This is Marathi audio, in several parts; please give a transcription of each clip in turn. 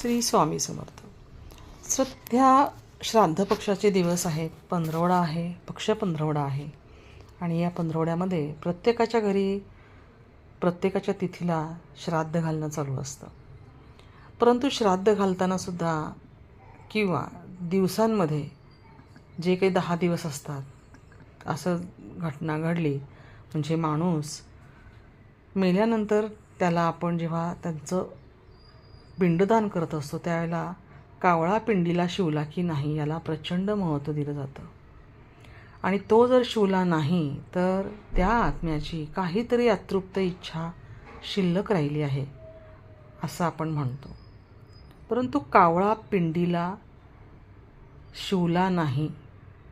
श्री स्वामी समर्थ. सध्या श्राद्ध पक्षाचे दिवस आहेत पंधरवडा आहे पक्ष पंधरवडा आहे. आणि या पंधरवड्यामध्ये प्रत्येकाच्या घरी प्रत्येकाच्या तिथीला श्राद्ध घालणं चालू असतं. परंतु श्राद्ध घालतानासुद्धा किंवा दिवसांमध्ये जे काही दहा दिवस असतात असं घटना घडली म्हणजे माणूस मेल्यानंतर त्याला आपण जेव्हा त्यांचं पिंडदान करत असतो त्यावेळेला कावळा पिंडीला शिवला की नाही याला प्रचंड महत्त्व दिलं जातं. आणि तो जर शिवला नाही तर त्या आत्म्याची काहीतरी अतृप्त इच्छा शिल्लक राहिली आहे असं आपण म्हणतो. परंतु कावळा पिंडीला शिवला नाही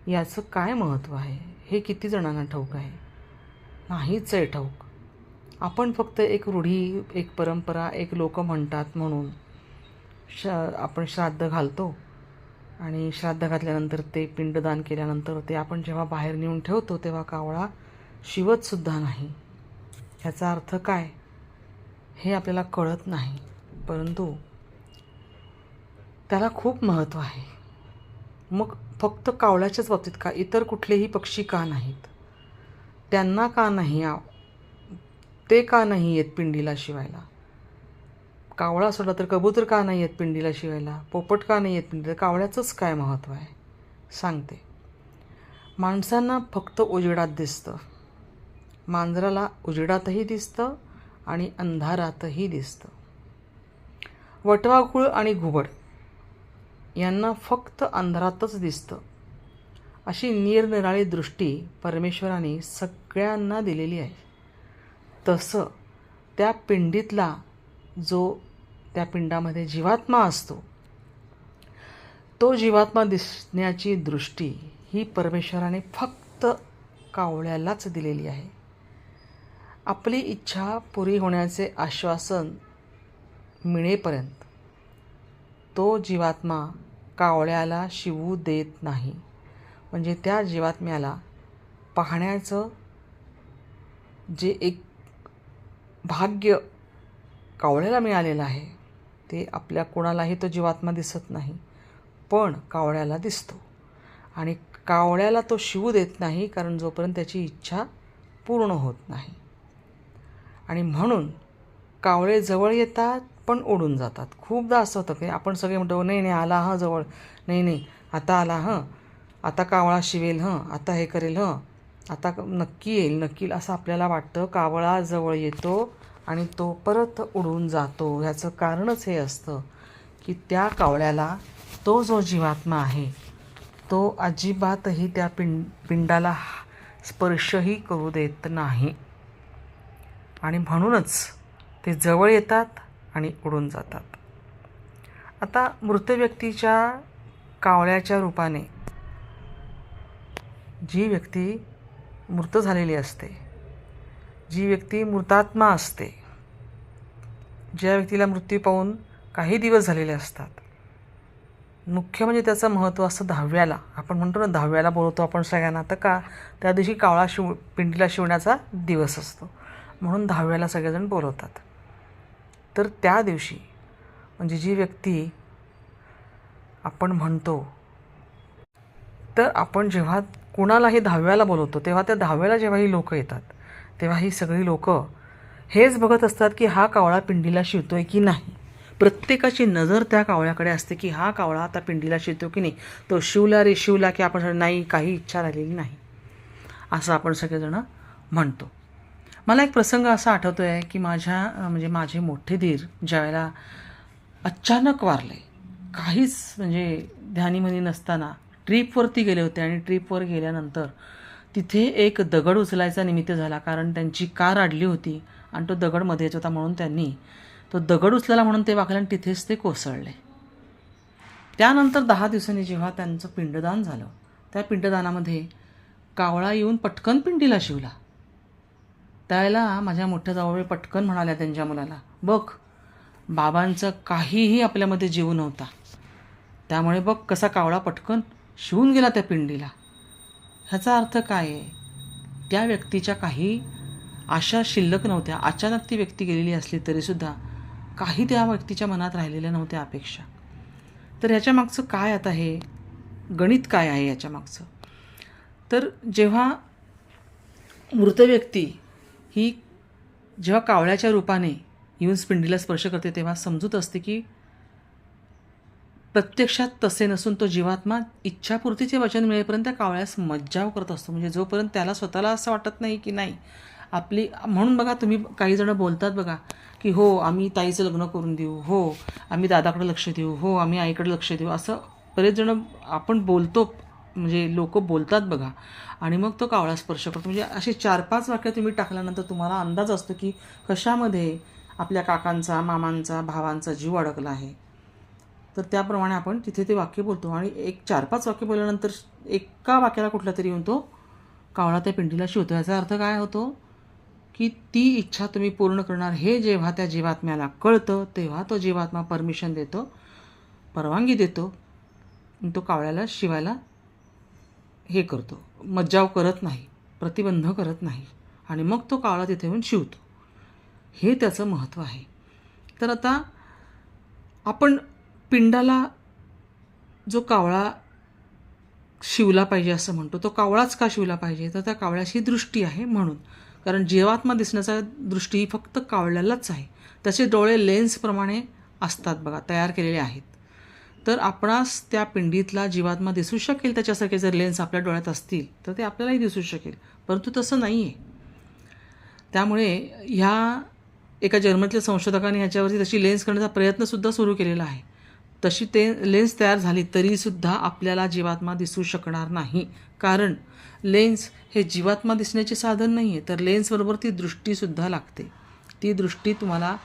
याचं काय महत्त्व आहे? हे किती जणांना ठाऊक आहे? नाहीच आहे ठाऊक. आपण फक्त एक रूढी एक परंपरा एक लोक म्हणतात म्हणून श आपण श्राद्ध घालतो. आणि श्राद्ध घातल्यानंतर ते पिंडदान केल्यानंतर ते आपण जेव्हा बाहेर नेऊन ठेवतो तेव्हा कावळा शिवतसुद्धा नाही. ह्याचा अर्थ काय? हे आपल्याला कळत नाही. परंतु त्याला खूप महत्त्व आहे. मग फक्त कावळ्याच्याच बाबतीत का? इतर कुठलेही पक्षी का नाहीत? त्यांना का नाही? आ ते का नाही येत पिंडीला शिवायला? कावळा सोडला तर कबूतर का नाही येत पिंडीला शिवायला? पोपट का नाही येत पिंडीला? कावळ्याचंच काय महत्त्व आहे? सांगते. माणसांना फक्त उजेडात दिसतं. मांजराला उजेडातही दिसतं आणि अंधारातही दिसतं. वटवाघूळ आणि घुबड यांना फक्त अंधारातच दिसतं. अशी निरनिराळी दृष्टी परमेश्वराने सगळ्यांना दिलेली आहे. तसं त्या पिंडीतला जो त्या पिंडामध्ये जीवात्मा असतो तो जीवात्मा दिसण्याची दृष्टी ही परमेश्वराने फक्त कावळ्यालाच दिलेली आहे. आपली इच्छा पुरी होण्याचे आश्वासन मिळेपर्यंत तो जीवात्मा कावळ्याला शिवू देत नाही. म्हणजे त्या जीवात्म्याला पाहण्याचं जे एक भाग्य कावळ्याला मिळालेलं आहे ते आपल्या कोणालाही तो जीवात्मा दिसत नाही पण कावळ्याला दिसतो. आणि कावळ्याला तो शिवू देत नाही कारण जोपर्यंत त्याची इच्छा पूर्ण होत नाही. आणि म्हणून कावळे जवळ येतात पण उडून जातात. खूपदा असं होतं की आपण सगळे म्हणतो नाही नाही आला हं जवळ. नाही नाही आता आला हं. आता कावळा शिवेल हं. आता हे करेल हं. आता नक्की येईल नक्की असं आपल्याला वाटतं कावळा जवळ येतो आणि तो परत उडून जातो. ह्याचं कारणच हे असतं की त्या कावळ्याला तो जो जीवात्मा आहे तो अजिबातही त्या पिंड पिंडाला स्पर्शही करू देत नाही. आणि म्हणूनच ते जवळ येतात आणि उडून जातात. आता मृत व्यक्तीच्या कावळ्याच्या रूपाने जी व्यक्ती मृत झालेली असते जी व्यक्ती मृतात्मा असते ज्या व्यक्तीला मृत्यू पाहून काही दिवस झालेले असतात. मुख्य म्हणजे त्याचं महत्त्व असतं दहाव्याला. आपण म्हणतो ना दहाव्याला बोलवतो आपण सगळ्यांना तर का? त्या दिवशी कावळा शिव पिंडीला शिवण्याचा दिवस असतो. म्हणून दहाव्याला सगळेजण बोलवतात. तर त्या दिवशी म्हणजे जी व्यक्ती आपण म्हणतो तर आपण जेव्हा कुणालाही दहाव्याला बोलवतो तेव्हा त्या दहाव्याला जेव्हा ही लोकं येतात तेव्हा ही सगळी लोकं हेच बघत असतात की हा कावळा पिंडीला शिवतोय की नाही. प्रत्येकाची नजर त्या कावळ्याकडे असते की हा कावळा आता पिंडीला शिवतो की नाही. तो शिवला रे शिवला की आपण नाही काही इच्छा राहिलेली नाही. असं आपण सगळेजणं म्हणतो. मला एक प्रसंग असा आठवतो आहे की माझ्या म्हणजे माझे मोठे धीर ज्यावेळेला अचानक वारले काहीच म्हणजे ध्यानीमध्ये नसताना ट्रीपवरती गेले होते आणि ट्रीपवर गेल्यानंतर तिथे एक दगड उचलायचा निमित्त झाला कारण त्यांची कार अडली होती. आणि तो दगड मध्येच येत होता म्हणून त्यांनी तो दगड उचलला म्हणून ते वाकले आणि तिथेच ते कोसळले. त्यानंतर दहा दिवसांनी जेव्हा त्यांचं पिंडदान झालं त्या पिंडदानामध्ये कावळा येऊन पटकन पिंडीला शिवला. त्यावेळेला माझ्या मोठ्या जावळ पटकन म्हणाल्या त्यांच्या मुलाला बघ बाबांचं काहीही आपल्यामध्ये जीव नव्हता. त्यामुळे बघ कसा कावळा पटकन शिवून गेला त्या पिंडीला. ह्याचा अर्थ काय आहे? त्या व्यक्तीच्या काही आशा शिल्लक नव्हत्या. अचानक ती व्यक्ती गेलेली असली तरीसुद्धा काही त्या व्यक्तीच्या मनात राहिलेल्या नव्हत्या अपेक्षा. तर ह्याच्या मागचं काय आता हे? गणित काय आहे याच्या मागचं? तर जेव्हा मृत व्यक्ती ही जेव्हा कावळ्याच्या रूपाने येऊन स्पिंडीला स्पर्श करते तेव्हा समजूत असते की प्रत्यक्षात तसे नसून तो जीवात्मा इच्छापूर्तीचे वचन मिळेपर्यंत त्या कावळ्यास मज्जाव करत असतो. म्हणजे जोपर्यंत त्याला स्वतःला असं वाटत नाही की नाही आपली म्हणून बघा तुम्ही काही जण बोलतात बघा की हो आम्ही ताईचं लग्न करून देऊ हो आम्ही दादाकडे लक्ष देऊ हो आम्ही आईकडे लक्ष देऊ असं बरेच जण आपण बोलतो म्हणजे लोक बोलतात बघा. आणि मग तो कावळा स्पर्श करतो. म्हणजे असे चार पाच वाक्य तुम्ही टाकल्यानंतर तुम्हाला अंदाज असतो की कशामध्ये आपल्या काकांचा मामांचा भावांचा जीव अडकला आहे. तर त्याप्रमाणे आपण तिथे ते वाक्य बोलतो. आणि एक चार पाच वाक्य बोलल्यानंतर एका वाक्याला कुठला तरी येऊन तो कावळा त्या पिंडीला शिवतो. याचा अर्थ काय होतो? की ती इच्छा तुम्ही पूर्ण करणार. हे जेव्हा त्या जीवात्म्याला कळतं तेव्हा तो जीवात्मा परमिशन देतो परवानगी देतो तो कावळ्याला शिवायला हे करतो. मज्जाव करत नाही प्रतिबंध करत नाही आणि मग तो कावळा तिथे येऊन शिवतो. हे त्याचं महत्त्व आहे. तर आता आपण पिंडाला जो कावळा शिवला पाहिजे असं म्हणतो तो कावळाच का शिवला पाहिजे? तर त्या कावळ्याशी दृष्टी आहे म्हणून. कारण जीवात्मा दिसण्याचा दृष्टी ही फक्त कावळ्यालाच आहे. त्याचे डोळे लेन्सप्रमाणे असतात बघा तयार केलेले आहेत. तर आपणास त्या पिंडीतला जीवात्मा दिसू शकेल त्याच्यासारखे जर लेन्स आपल्या डोळ्यात असतील तर ते आपल्यालाही दिसू शकेल. परंतु तसं नाही आहे त्यामुळे ह्या एका जर्मनीतल्या संशोधकांनी ह्याच्यावरती तशी लेन्स करण्याचा प्रयत्नसुद्धा सुरू केलेला आहे. तशी ते लेन्स तयार झाली तरीसुद्धा आपल्याला जीवात्मा दिसू शकणार नाही. कारण लेन्स हे जीवात्मा दिसण्याचे साधन नाही आहे तर लेन्सबरोबर ती दृष्टीसुद्धा लागते. ती दृष्टी तुम्हाला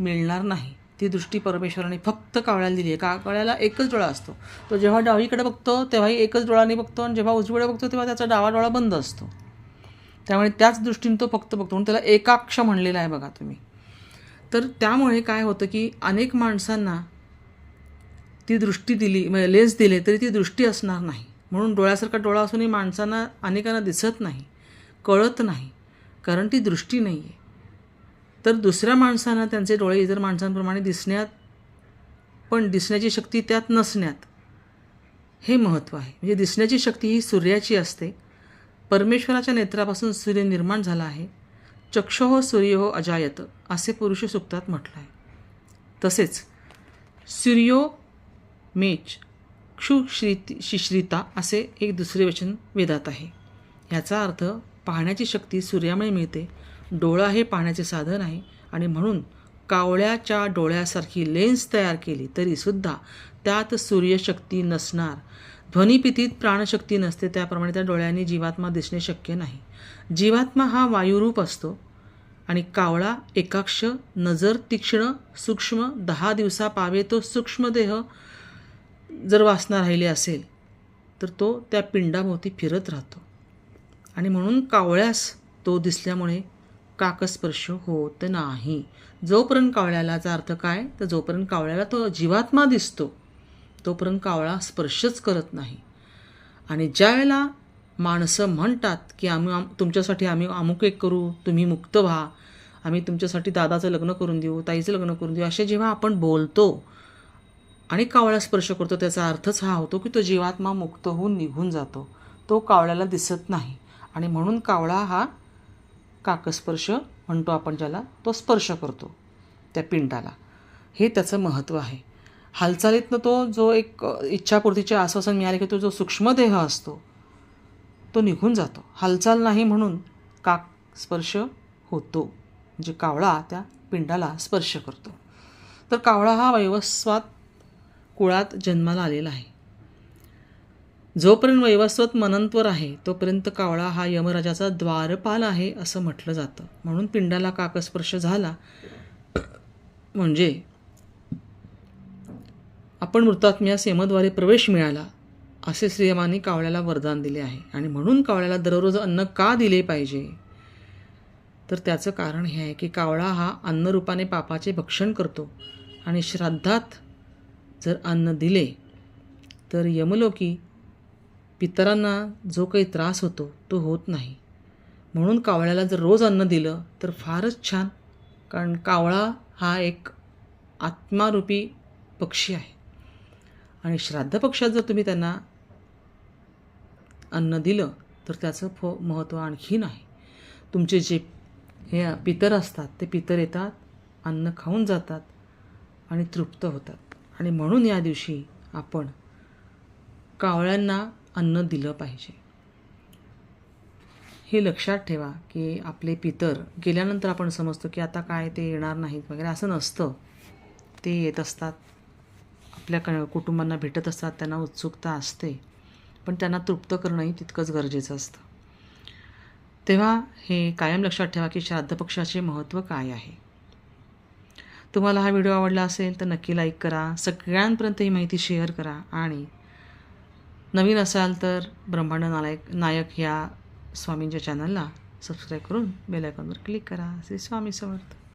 मिळणार नाही. ती दृष्टी परमेश्वराने फक्त कावळ्याला दिली आहे. का कावळ्याला एकच डोळा असतो. तो जेव्हा डावीकडे बघतो तेव्हाही एकच डोळाने बघतो आणि जेव्हा उजवीकडे बघतो तेव्हा त्याचा डावा डोळा बंद असतो. त्यामुळे त्याच दृष्टीने तो फक्त बघतो. म्हणून त्याला एकाक्ष म्हणलेला आहे बघा तुम्ही. तर त्यामुळे काय होतं की अनेक माणसांना ती दृष्टी दिली म्हणजे लेन्स दिले तरी ती दृष्टी असणार नाही. म्हणून डोळ्यासारखा डोळा असूनही माणसांना अनेकांना दिसत नाही कळत नाही कारण ती दृष्टी नाही आहे तर दुसऱ्या माणसांना त्यांचे डोळे इतर माणसांप्रमाणे दिसण्यात पण दिसण्याची शक्ती त्यात नसण्यात हे महत्त्व आहे. म्हणजे दिसण्याची शक्ती ही सूर्याची असते. परमेश्वराच्या नेत्रापासून सूर्य निर्माण झाला आहे. चक्षुः सूर्यो अजायत असे पुरुष सुक्तात म्हटलं आहे तसेच सूर्यो मेच क्षुश्रित शिश्रिता असे एक दुसरे वचन वेदात आहे. ह्याचा अर्थ पाहण्याची शक्ती सूर्यामुळे मिळते. डोळा हे पाहण्याचे साधन आहे आणि म्हणून कावळ्याच्या डोळ्यासारखी लेन्स तयार केली तरीसुद्धा त्यात सूर्यशक्ती नसणार. ध्वनिपितीत प्राणशक्ती नसते त्याप्रमाणे त्या डोळ्यांनी जीवात्मा दिसणे शक्य नाही. जीवात्मा हा वायुरूप असतो आणि कावळा एकाक्ष नजर तीक्ष्ण सूक्ष्म दहा दिवसा पावे तो सूक्ष्मदेह जर वासना राहिली असेल तर तो त्या पिंडाभोवती फिरत राहतो. आणि म्हणून कावळ्यास तो दिसल्यामुळे काकस्पर्श होत नाही. जोपर्यंत कावळ्यालाचा अर्थ काय? तर जोपर्यंत कावळ्याला तो जीवात्मा दिसतो तोपर्यंत कावळा स्पर्शच करत नाही. आणि ज्या वेळेला माणसं म्हणतात की आम्ही आम तुमच्यासाठी आम्ही अमुक एक करू तुम्ही मुक्त व्हा आम्ही तुमच्यासाठी दादाचं लग्न करून देऊ ताईचं लग्न करून देऊ असे जेव्हा आपण बोलतो आणि कावळा स्पर्श करतो त्याचा अर्थच हा होतो की तो जीवात्मा मुक्त होऊन निघून जातो. तो कावळ्याला दिसत नाही. आणि म्हणून कावळा हा काकस्पर्श म्हणतो आपण ज्याला तो स्पर्श करतो त्या पिंडाला. हे त्याचं महत्त्व आहे. हालचालीतनं तो जो एक इच्छापूर्तीचे आश्वासन मिळाले की तो जो सूक्ष्मदेह असतो तो निघून जातो. हालचाल नाही म्हणून काक स्पर्श होतो. म्हणजे कावळा त्या पिंडाला स्पर्श करतो. तर कावळा हा वैवस्वात कुळात जन्माला आलेला आहे. जोपर्यंत वैवस्वत मनंतवर आहे तोपर्यंत कावळा हा यमराजाचा द्वारपाल आहे असं म्हटलं जातं. म्हणून पिंडाला काकस्पर्श झाला. म्हणजे आपण मृतात्म्यास यमद्वारे प्रवेश मिळाला असे श्रीयमाने कावळ्याला वरदान दिले आहे. आणि म्हणून कावळ्याला दररोज अन्न का दिले पाहिजे? तर त्याचं कारण हे आहे की कावळा हा अन्नरूपाने पापाचे भक्षण करतो. आणि श्राद्धात जर अन्न दिले तर यमलोकी पितरांना जो काही त्रास होतो तो होत नाही. म्हणून कावळ्याला जर रोज अन्न दिलं तर फारच छान कारण कावळा हा एक आत्मारूपी पक्षी आहे. आणि श्राद्ध पक्षात जर तुम्ही त्यांना अन्न दिलं तर त्याचं फ महत्त्व आणखीन आहे. तुमचे जे हे पितर असतात ते पितर येतात अन्न खाऊन जातात आणि तृप्त होतात. आणि म्हणून या दिवशी आपण कावळ्यांना अन्न दिलं पाहिजे. हे लक्षात ठेवा की आपले पितर गेल्यानंतर आपण समजतो की आता काय ते येणार नाहीत वगैरे असं नसतं. ते येत असतात. आपल्या क कुटुंबांना भेटत असतात त्यांना उत्सुकता असते. पण त्यांना तृप्त करणंही तितकंच गरजेचं असतं. तेव्हा हे कायम लक्षात ठेवा की श्राद्ध पक्षाचे महत्त्व काय आहे. तुम्हाला हा व्हिडिओ आवडला असेल तर नक्की लाईक करा. सगळ्यांपर्यंत ही माहिती शेअर करा. आणि नवीन असाल तर ब्रह्मांड नायक नायक ह्या स्वामींच्या चॅनलला सबस्क्राईब करून बेल आयकॉनवर क्लिक करा. श्री स्वामी समर्थ.